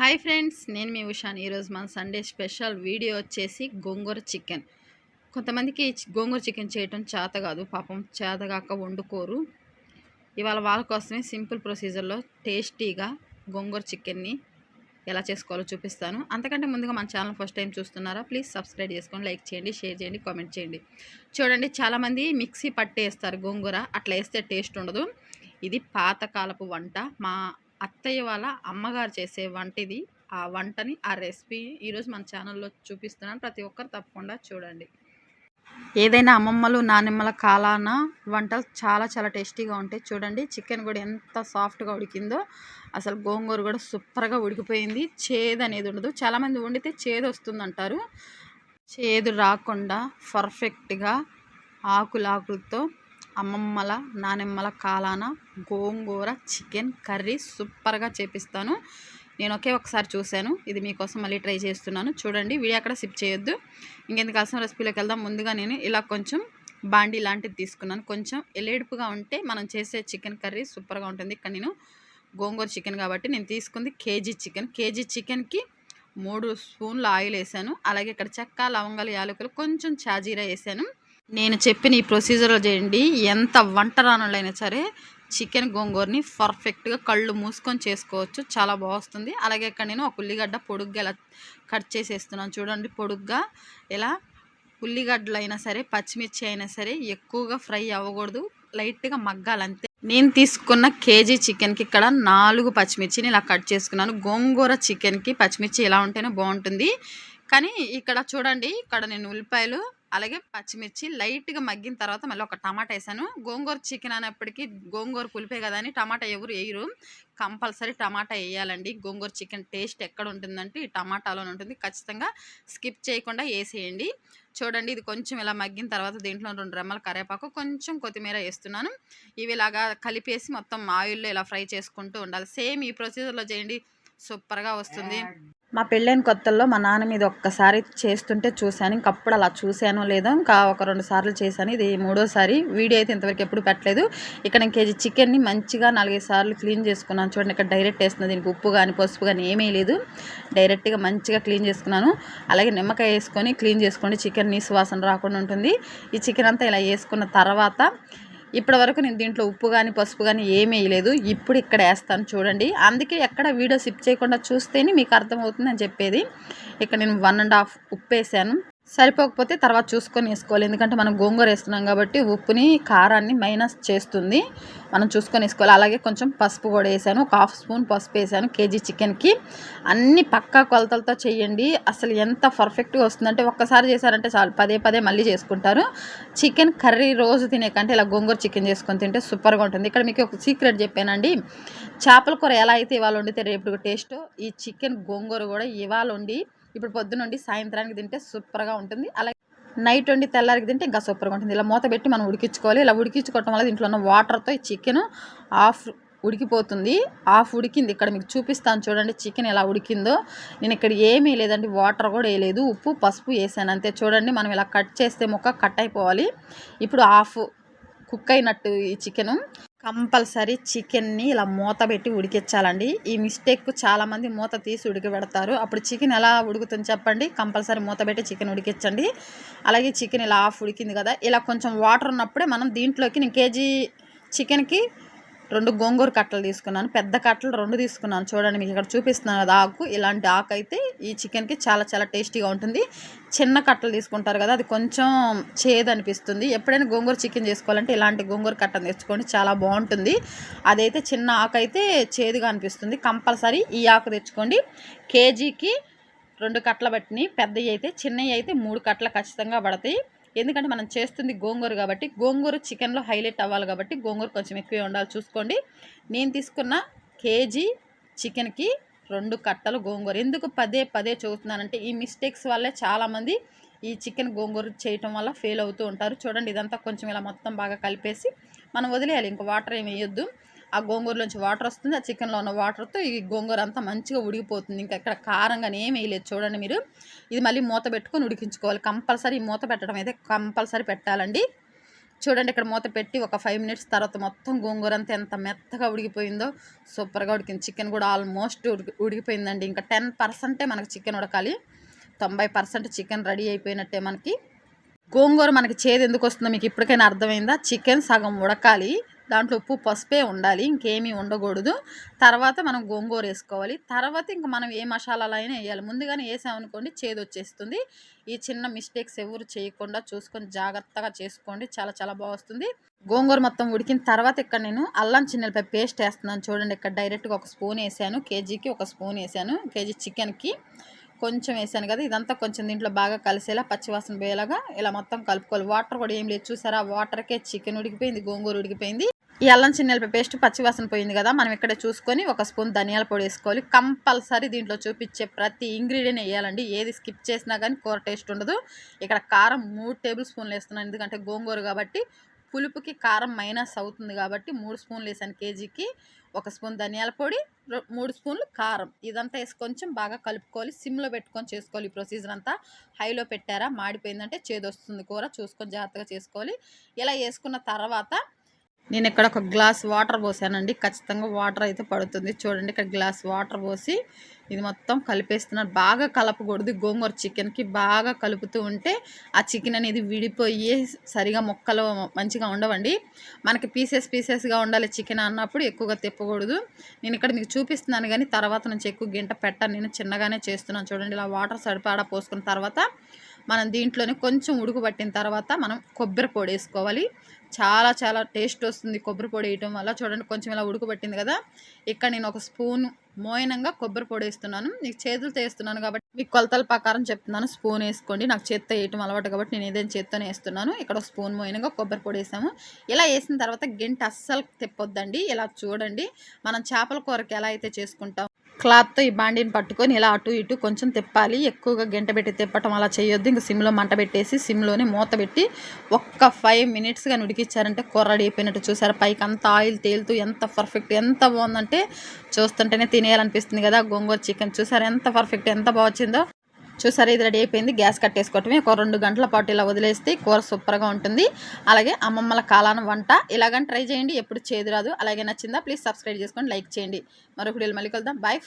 Hi friends నేను మీ ఉషాన్. ఈరోజు మన సండే స్పెషల్ వీడియో వచ్చేసి గోంగూర చికెన్. కొంతమందికి గోంగూర చికెన్ చేయటం చేత కాదు పాపం చేతగాక వండుకోరు. ఇవాళ వాళ్ళ కోసమే సింపుల్ ప్రొసీజర్లో టేస్టీగా గోంగూర చికెన్ని ఎలా చేసుకోవాలో చూపిస్తాను. అంతకంటే ముందుగా మన ఛానల్ ఫస్ట్ టైం చూస్తున్నారా ప్లీజ్ సబ్స్క్రైబ్ చేసుకొని లైక్ చేయండి షేర్ చేయండి కామెంట్ చేయండి. చూడండి చాలామంది మిక్సీ పట్టేస్తారు గోంగూర అట్లా వేస్తే టేస్ట్ ఉండదు. ఇది పాతకాలపు వంట. మా అత్తయ్య వాళ్ళ అమ్మగారు చేసే వంటిది. ఆ వంటని ఆ రెసిపీ ఈరోజు మన ఛానల్లో చూపిస్తున్నాను. ప్రతి ఒక్కరు తప్పకుండా చూడండి. ఏదైనా అమ్మమ్మలు నానమ్మల కాలాన వంటలు చాలా చాలా టేస్టీగా ఉంటాయి. చూడండి చికెన్ కూడా ఎంత సాఫ్ట్గా ఉడికిందో. అసలు గోంగూర కూడా సూపర్గా ఉడికిపోయింది. చేదు అనేది ఉండదు. చాలామంది వండితే చేదు వస్తుందంటారు. చేదు రాకుండా పర్ఫెక్ట్గా ఆకులాకులతో అమ్మమ్మల నానమ్మల కాలాన గోంగూర చికెన్ కర్రీ సూపర్గా చేపిస్తాను. నేను ఒకే ఒకసారి చూశాను. ఇది మీకోసం మళ్ళీ ట్రై చేస్తున్నాను. చూడండి వీడియో అక్కడ సిప్ చేయొద్దు. ఇంకెందుకు కలిసిన రెసిపీలోకి వెళ్దాం. ముందుగా నేను ఇలా కొంచెం బాండీ లాంటిది తీసుకున్నాను. కొంచెం ఎలేడుపుగా ఉంటే మనం చేసే చికెన్ కర్రీ సూపర్గా ఉంటుంది. ఇక్కడ నేను గోంగూర చికెన్ కాబట్టి నేను తీసుకుంది కేజీ చికెన్. కేజీ చికెన్కి మూడు స్పూన్ల ఆయిల్ వేసాను అలాగే ఇక్కడ చెక్క లవంగాలు యాలకులు కొంచెం చాజీరా వేసాను. నేను చెప్పిన ఈ ప్రొసీజర్లో చేయండి. ఎంత వంట రానులైనా సరే చికెన్ గోంగూరని పర్ఫెక్ట్గా కళ్ళు మూసుకొని చేసుకోవచ్చు. చాలా బాగుస్తుంది. అలాగే ఇక్కడ నేను ఒక ఉల్లిగడ్డ పొడుగ్గా ఇలా కట్ చేసేస్తున్నాను. చూడండి పొడుగ్గా ఇలా ఉల్లిగడ్డలు అయినా సరే పచ్చిమిర్చి అయినా సరే ఎక్కువగా ఫ్రై అవ్వకూడదు. లైట్గా మగ్గాలంతే నేను తీసుకున్న కేజీ చికెన్కి ఇక్కడ నాలుగు పచ్చిమిర్చిని ఇలా కట్ చేసుకున్నాను. గోంగూర చికెన్కి పచ్చిమిర్చి ఎలా ఉంటేనే బాగుంటుంది. కానీ ఇక్కడ చూడండి ఇక్కడ నేను ఉల్లిపాయలు అలాగే పచ్చిమిర్చి లైట్గా మగ్గిన తర్వాత మళ్ళీ ఒక టమాటా వేసాను గోంగూర చికెన్ అనేప్పటికీ గోంగూర పులిపే కదా అని టమాటా ఎవరు వేయరు కంపల్సరీ టమాటా వేయాలండి గోంగూర చికెన్ టేస్ట్ ఎక్కడ ఉంటుందంటే ఈ టమాటాలోనే ఉంటుంది. ఖచ్చితంగా స్కిప్ చేయకుండా వేసేయండి చూడండి ఇది కొంచెం ఇలా మగ్గిన తర్వాత దీంట్లో రెండు రెమ్మల కరివేపాకు కొంచెం కొత్తిమీర వేస్తున్నాను ఇవి ఇలాగా కలిపేసి మొత్తం ఆయిల్లో ఇలా ఫ్రై చేసుకుంటూ ఉండాలి. సేమ్ ఈ ప్రొసీజర్లో చేయండి. సూపర్గా వస్తుంది. మా పెళ్ళైన కొత్తల్లో మా నాన్న మీద ఒక్కసారి చేస్తుంటే చూశాను. ఇంకప్పుడు అలా చూశానో లేదో ఇంకా ఒక రెండు సార్లు చేశాను. ఇది మూడోసారి. వీడియో అయితే ఇంతవరకు ఎప్పుడు పెట్టలేదు. ఇక్కడ నేను కేజీ చికెన్ని మంచిగా నాలుగైదు సార్లు క్లీన్ చేసుకున్నాను. చూడండి ఇక్కడ డైరెక్ట్ వేస్తున్నా. దీనికి ఉప్పు కానీ పసుపు కానీ ఏమీ లేదు. డైరెక్ట్గా మంచిగా క్లీన్ చేసుకున్నాను. అలాగే నిమ్మకాయ వేసుకొని క్లీన్ చేసుకోండి. చికెన్ నీసు వాసన రాకుండా ఉంటుంది. ఈ చికెన్ అంతా ఇలా వేసుకున్న తర్వాత ఇప్పటి వరకు నేను దీంట్లో ఉప్పు కానీ పసుపు కానీ ఏమీ వేయలేదు. ఇప్పుడు ఇక్కడ వేస్తాను చూడండి. అందుకే ఎక్కడ వీడియో సిప్ చేయకుండా చూస్తేనే మీకు అర్థమవుతుంది అని చెప్పేది. ఇక్కడ నేను వన్ అండ్ హాఫ్ ఉప్పు వేసాను. సరిపోకపోతే తర్వాత చూసుకొని వేసుకోవాలి. ఎందుకంటే మనం గోంగూర వేస్తున్నాం కాబట్టి ఉప్పుని కారాన్ని మైనస్ చేస్తుంది. మనం చూసుకొని వేసుకోవాలి. అలాగే కొంచెం పసుపు కూడా వేసాను. ఒక హాఫ్ స్పూన్ పసుపు వేసాను కేజీ చికెన్కి. అన్ని పక్కా కొలతలతో చేయండి. అసలు ఎంత పర్ఫెక్ట్గా వస్తుందంటే ఒక్కసారి చేశారంటే చాలు. పదే పదే మళ్ళీ చేసుకుంటారు. చికెన్ కర్రీ రోజు తినే కంటే ఇలా గోంగూర చికెన్ చేసుకొని తింటే సూపర్గా ఉంటుంది. ఇక్కడ మీకు ఒక సీక్రెట్ చెప్పానండి. చేపల కూర ఎలా అయితే ఇవాళ వండితే రేపు టేస్ట్ ఈ చికెన్ గోంగూర కూడా ఇవాళ వండి ఇప్పుడు పొద్దునుండి సాయంత్రానికి తింటే సూపర్గా ఉంటుంది. అలాగే నైట్ వండి తెల్లారికి తింటే ఇంకా సూపర్గా ఉంటుంది. ఇలా మూత పెట్టి మనం ఉడికించుకోవాలి. ఇలా ఉడికించుకోవటం వల్ల దీంట్లో ఉన్న వాటర్తో ఈ చికెన్ ఆఫ్ ఉడికిపోతుంది. ఆఫ్ ఉడికింది. ఇక్కడ మీకు చూపిస్తాను చూడండి చికెన్ ఎలా ఉడికిందో. నేను ఇక్కడ ఏమీ లేదండి. వాటర్ కూడా వేయలేదు. ఉప్పు పసుపు వేసాను. అంతే. చూడండి మనం ఇలా కట్ చేస్తే మొక్క కట్ అయిపోవాలి. ఇప్పుడు హాఫ్ కుక్ అయినట్టు ఈ చికెను. కంపల్సరీ చికెన్ని ఇలా మూత పెట్టి ఉడికించాలండి. ఈ మిస్టేక్ చాలామంది మూత తీసి ఉడికిపెడతారు అప్పుడు చికెన్ ఎలా ఉడుకుతుంది చెప్పండి. కంపల్సరీ మూత పెట్టి చికెన్ ఉడికించండి. అలాగే చికెన్ ఇలా హాఫ్ ఉడికింది కదా. ఇలా కొంచెం వాటర్ ఉన్నప్పుడే మనం దీంట్లోకి నేను కేజీ చికెన్కి రెండు గోంగూర కట్టలు తీసుకున్నాను. పెద్ద కట్టలు రెండు తీసుకున్నాను. చూడండి మీకు ఇక్కడ చూపిస్తున్నాను కదా ఆకు. ఇలాంటి ఆకు అయితే ఈ చికెన్కి చాలా చాలా టేస్టీగా ఉంటుంది. చిన్న కట్టలు తీసుకుంటారు కదా అది కొంచెం చేదు అనిపిస్తుంది. ఎప్పుడైనా గోంగూర చికెన్ చేసుకోవాలంటే ఇలాంటి గోంగూర కట్టను తెచ్చుకోండి. చాలా బాగుంటుంది. అదైతే చిన్న ఆకు అయితే చేదుగా అనిపిస్తుంది. కంపల్సరీ ఈ ఆకు తెచ్చుకోండి. కేజీకి రెండు కట్టలు పట్టినాయి. పెద్దవి అయితే చిన్నవి అయితే మూడు కట్టలు ఖచ్చితంగా పడతాయి. ఎందుకంటే మనం చేస్తుంది గోంగూర కాబట్టి గోంగూర చికెన్లో హైలైట్ అవ్వాలి కాబట్టి గోంగూర కొంచెం ఎక్కువే ఉండాలి. చూసుకోండి. నేను తీసుకున్న కేజీ చికెన్కి రెండు కట్టలు గోంగూర. ఎందుకు పదే పదే చదువుతున్నానంటే ఈ మిస్టేక్స్ వల్లే చాలామంది ఈ చికెన్ గోంగూర చేయటం వల్ల ఫెయిల్ అవుతూ ఉంటారు. చూడండి ఇదంతా కొంచెం ఇలా మొత్తం బాగా కలిపేసి మనం వదిలేయాలి. ఇంకా వాటర్ ఏమి వేయొద్దు. ఆ గోంగూరలోంచి వాటర్ వస్తుంది ఆ చికెన్లో ఉన్న వాటర్తో ఈ గోంగూర అంతా మంచిగా ఉడికిపోతుంది. ఇంకా ఇక్కడ కారంగా ఏం వేయలేదు చూడండి మీరు. ఇది మళ్ళీ మూత పెట్టుకొని ఉడికించుకోవాలి. కంపల్సరీ మూత పెట్టడం అయితే కంపల్సరీ పెట్టాలండి. చూడండి ఇక్కడ మూత పెట్టి ఒక ఫైవ్ మినిట్స్ తర్వాత మొత్తం గోంగూర అంతా ఎంత మెత్తగా ఉడికిపోయిందో సూపర్గా ఉడికింది. చికెన్ కూడా ఆల్మోస్ట్ ఉడికి ఉడికిపోయిందండి. ఇంకా టెన్ పర్సెంటే మనకి చికెన్ ఉడకాలి. తొంభై పర్సెంట్ చికెన్ రెడీ అయిపోయినట్టే మనకి. గోంగూర మనకి చేదు ఎందుకు వస్తుందో మీకు ఇప్పటికైనా అర్థమైందా? చికెన్ సగం ఉడకాలి. దాంట్లో ఉప్పు పసుపే ఉండాలి. ఇంకేమీ ఉండకూడదు. తర్వాత మనం గోంగూర వేసుకోవాలి. తర్వాత ఇంక మనం ఏ మసాలాలు అయినా వేయాలి. ముందుగానే వేసామనుకోండి చేదు వచ్చేస్తుంది ఈ చిన్న మిస్టేక్స్ ఎవరు చేయకుండా చూసుకొని జాగ్రత్తగా చేసుకోండి. చాలా చాలా బాగా వస్తుంది. గోంగూర మొత్తం ఉడికిన తర్వాత ఇక్కడ నేను అల్లం చిన్నపై పేస్ట్ వేస్తున్నాను. చూడండి ఇక్కడ డైరెక్ట్గా ఒక స్పూన్ వేసాను. కేజీకి ఒక స్పూన్ వేసాను. కేజీ చికెన్కి కొంచెం వేసాను కదా. ఇదంతా కొంచెం దీంట్లో బాగా కలిసేలా పచ్చివాసన పోయేలాగా ఇలా మొత్తం కలుపుకోవాలి. వాటర్ కూడా ఏం లేదు. చూసారా? వాటర్కే చికెన్ ఉడికిపోయింది గోంగూర ఉడికిపోయింది. ఈ అల్లం చిన్నెలపై పేస్ట్ పచ్చివాసన పోయింది కదా మనం ఇక్కడ చూసుకొని ఒక స్పూన్ ధనియాల పొడి వేసుకోవాలి. కంపల్సరీ దీంట్లో చూపించే ప్రతి ఇంగ్రీడియంట్ వేయాలండి. ఏది స్కిప్ చేసినా కానీ కూర టేస్ట్ ఉండదు. ఇక్కడ కారం మూడు టేబుల్ స్పూన్లు వేస్తున్నాను. ఎందుకంటే గోంగూర కాబట్టి పులుపుకి కారం మైనస్ అవుతుంది కాబట్టి మూడు స్పూన్లు వేసాను కేజీకి. ఒక స్పూన్ ధనియాల పొడి మూడు స్పూన్లు కారం. ఇదంతా వేసి కొంచెం బాగా కలుపుకోవాలి. సిమ్లో పెట్టుకొని చేసుకోవాలి ఈ ప్రొసీజర్ అంతా. హైలో పెట్టారా? మాడిపోయిందంటే చేదొస్తుంది కూర. చూసుకొని జాగ్రత్తగా చేసుకోవాలి. ఇలా వేసుకున్న తర్వాత నేను ఇక్కడ ఒక గ్లాస్ వాటర్ పోసానండి. ఖచ్చితంగా వాటర్ అయితే పడుతుంది. చూడండి ఇక్కడ గ్లాస్ వాటర్ పోసి ఇది మొత్తం కలిపేస్తున్నాను బాగా కలపకూడదు. గోంగూర చికెన్కి బాగా కలుపుతూ ఉంటే ఆ చికెన్ అనేది విడిపోయి సరిగా ముక్కలు మంచిగా ఉండవండి. మనకి పీసెస్ పీసెస్గా ఉండాలి చికెన్ అన్నప్పుడు ఎక్కువగా తిప్పకూడదు. నేను ఇక్కడ మీకు చూపిస్తున్నాను కానీ తర్వాత నుంచి ఎక్కువ గింట పెట్టాను. నేను చిన్నగానే చేస్తున్నాను. చూడండి ఇలా వాటర్ సరిపడా పోసుకున్న తర్వాత మనం దీంట్లోనే కొంచెం ఉడుకుపట్టిన తర్వాత మనం కొబ్బరి పొడి వేసుకోవాలి. చాలా చాలా టేస్ట్ వస్తుంది కొబ్బరి పొడి వేయటం వల్ల. చూడండి కొంచెం ఇలా ఉడుకుబట్టింది కదా. ఇక్కడ నేను ఒక స్పూన్ మోయనంగా కొబ్బరి పొడి వేస్తున్నాను. నీకు చేతులతో వేస్తున్నాను కాబట్టి మీకు కొలతల ప్రకారం చెప్తున్నాను. స్పూన్ వేసుకోండి. నాకు చేత్తో వేయటం అలవాటు కాబట్టి నేను ఏదైనా చేత్తోనే వేస్తున్నాను. ఇక్కడ ఒక స్పూన్ మోయనంగా కొబ్బరి పొడి వేసాము. ఇలా వేసిన తర్వాత గింట అస్సలు తిప్పొద్దండి. ఇలా చూడండి. మనం చేపల కూరకి ఎలా అయితే చేసుకుంటాం క్లాత్తో ఈ బాండీని పట్టుకొని ఇలా అటు ఇటు కొంచెం తిప్పాలి. ఎక్కువగా గంట పెట్టి తిప్పటం అలా చేయొద్దు. ఇంకా సిమ్లో మంట పెట్టేసి సిమ్లోనే మూత పెట్టి ఒక్క ఫైవ్ మినిట్స్గా ఉడికిచ్చారంటే కొర్రడి రెడీ అయిపోయినట్టు చూసారు? పైకి అంత ఆయిల్ తేలుతూ ఎంత పర్ఫెక్ట్ ఎంత బాగుందంటే చూస్తుంటేనే తినేయాలనిపిస్తుంది కదా. గోంగూర చికెన్ చూసారు? ఎంత పర్ఫెక్ట్ ఎంత బాగా చూసారు? ఇది రెడీ అయిపోయింది. గ్యాస్ కట్టేసుకోవటమే. ఒక రెండు గంటల పాటు ఇలా వదిలేస్తే కూర సూపర్గా ఉంటుంది. అలాగే అమ్మమ్మల కాలాన వంట ఇలాగని ట్రై చేయండి. ఎప్పుడు చేదురాదు అలాగే నచ్చిందా? ప్లీజ్ సబ్స్క్రైబ్ చేసుకోండి లైక్ చేయండి. మరొకటి మళ్ళీ కలుద్దాం. బాయ్